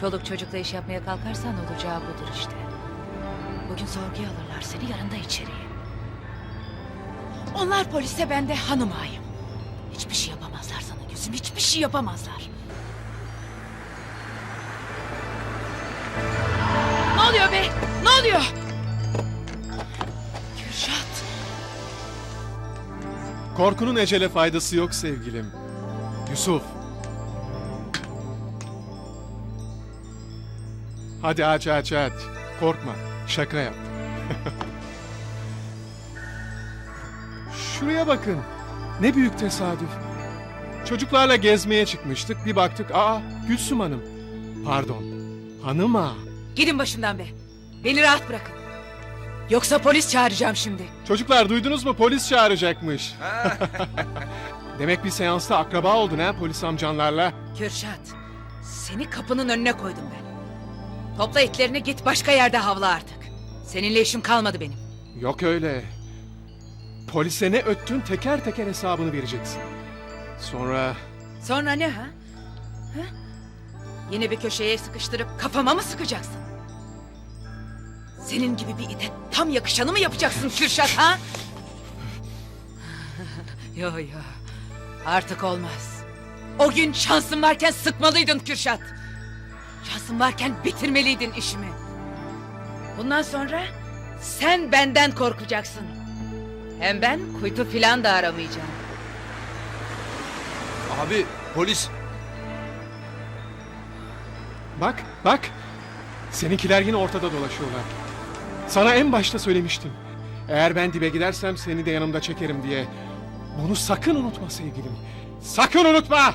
Çoluk çocukla iş yapmaya kalkarsan olacağı budur işte. Bugün sorguya alırlar seni yarın da içeriye. Onlar polise ben de hanım ağayım. Hiçbir şey yapamazlar sana gözüm hiçbir şey yapamazlar. Ne oluyor be? Ne oluyor? Kürşat. Korkunun ecele faydası yok sevgilim. Yusuf. Hadi aç aç aç. Korkma. Şaka yaptım. Şuraya bakın. Ne büyük tesadüf. Çocuklarla gezmeye çıkmıştık. Bir baktık. Aa Gülsüm Hanım. Pardon. Hanım ağa. Gidin başımdan be. Beni rahat bırakın. Yoksa polis çağıracağım şimdi. Çocuklar duydunuz mu? Polis çağıracakmış. Demek bir seansta akraba oldun ha polis amcanlarla. Kürşat, seni kapının önüne koydum ben. Topla itlerini git başka yerde havla artık. Seninle işim kalmadı benim. Yok öyle. Polise ne öttün teker teker hesabını vereceksin. Sonra Sonra ne ha? ha? Yine bir köşeye sıkıştırıp kafama mı sıkacaksın? Senin gibi bir ite tam yakışanı mı yapacaksın Kürşat ha? yo yo. Artık olmaz. O gün şansın varken sıkmalıydın Kürşat. Şansın varken bitirmeliydin işimi. Bundan sonra sen benden korkacaksın. Hem ben kuytu filan da aramayacağım. Abi polis. bak bak. Seninkiler yine ortada dolaşıyorlar. Sana en başta söylemiştim. Eğer ben dibe gidersem seni de yanımda çekerim diye. Bunu sakın unutma sevgilim. Sakın unutma!